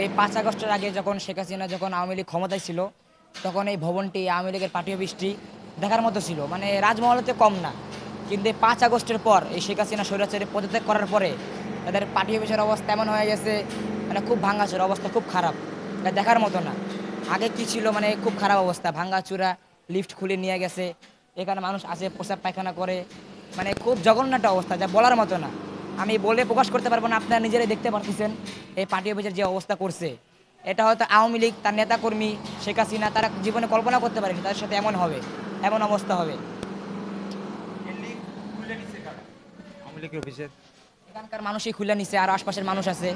এই পাঁচ আগস্টের আগে যখন শেখ হাসিনা যখন আওয়ামী লীগ ক্ষমতায় ছিল, তখন এই ভবনটি আওয়ামী লীগের পার্টি অফিসটি দেখার মতো ছিল। মানে রাজমহলতে কম না। কিন্তু এই পাঁচ আগস্টের পর এই শেখ হাসিনা স্বৈরাচারী পদত্যাগ করার পরে তাদের পার্টি অফিসের অবস্থা এমন হয়ে গেছে মানে খুব ভাঙাচোর অবস্থা, খুব খারাপ। এটা দেখার মতো না। আগে কি ছিল মানে খুব খারাপ অবস্থা। ভাঙাচুরা, লিফট খুলে নিয়ে গেছে। এখানে মানুষ আসে, প্রসাব পায়খানা করে। মানে খুব জঘন্য একটা অবস্থা, যা বলার মতো না। আমি বলে প্রকাশ করতে পারব না আপনারা নিজেরাই দেখতে পারতেছেন এই পার্টি অফিসের যে অবস্থা করছে। এটা হয়তো আওয়ামী লীগ তার নেতাকর্মী শেখ হাসিনা তারা জীবনে কল্পনা করতে পারেনি তাদের সাথে এমন হবে এমন অবস্থা হবে। আওয়ামী লীগের অফিসের। এখানকার মানুষই খুলে নিছে আর আশপাশের মানুষ আছে।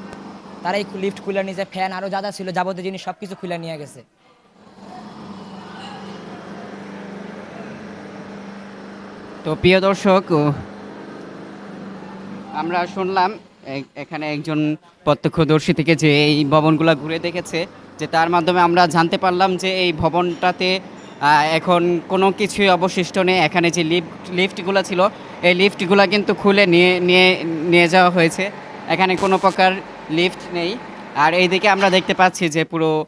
তারাই লিফট খুলে নিছে ফ্যান আরও যা যা ছিল যাবতীয় জিনিস সব কিছু খুলে নিয়ে গেছে। তো প্রিয় দর্শক আমরা শুনলাম এখানে একজন প্রত্যক্ষদর্শী থেকে যে এই ভবনগুলো ঘুরে দেখেছে, যে তার মাধ্যমে আমরা জানতে পারলাম যে এই ভবনটাতে এখন কোনো কিছুই অবশিষ্ট নেই। এখানে যে লিফট, লিফটগুলো ছিল, এই লিফটগুলো কিন্তু খুলে নিয়ে নিয়ে নিয়ে যাওয়া হয়েছে। এখানে কোনো প্রকার লিফট নেই। আর এইদিকে আমরা দেখতে পাচ্ছি যে পুরো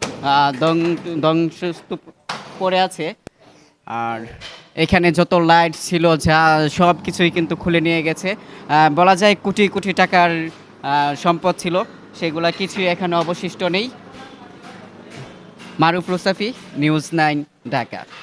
ধ্বং- ধ্বংসস্তূপ পড়ে আছে। আর এখানে যত লাইট ছিল, যা সব কিছুই কিন্তু খুলে নিয়ে গেছে। বলা যায় কোটি কোটি টাকার সম্পদ ছিল। সেগুলা কিছুই এখানে অবশিষ্ট নেই। Maruf Rusafi news nine, Dhaka.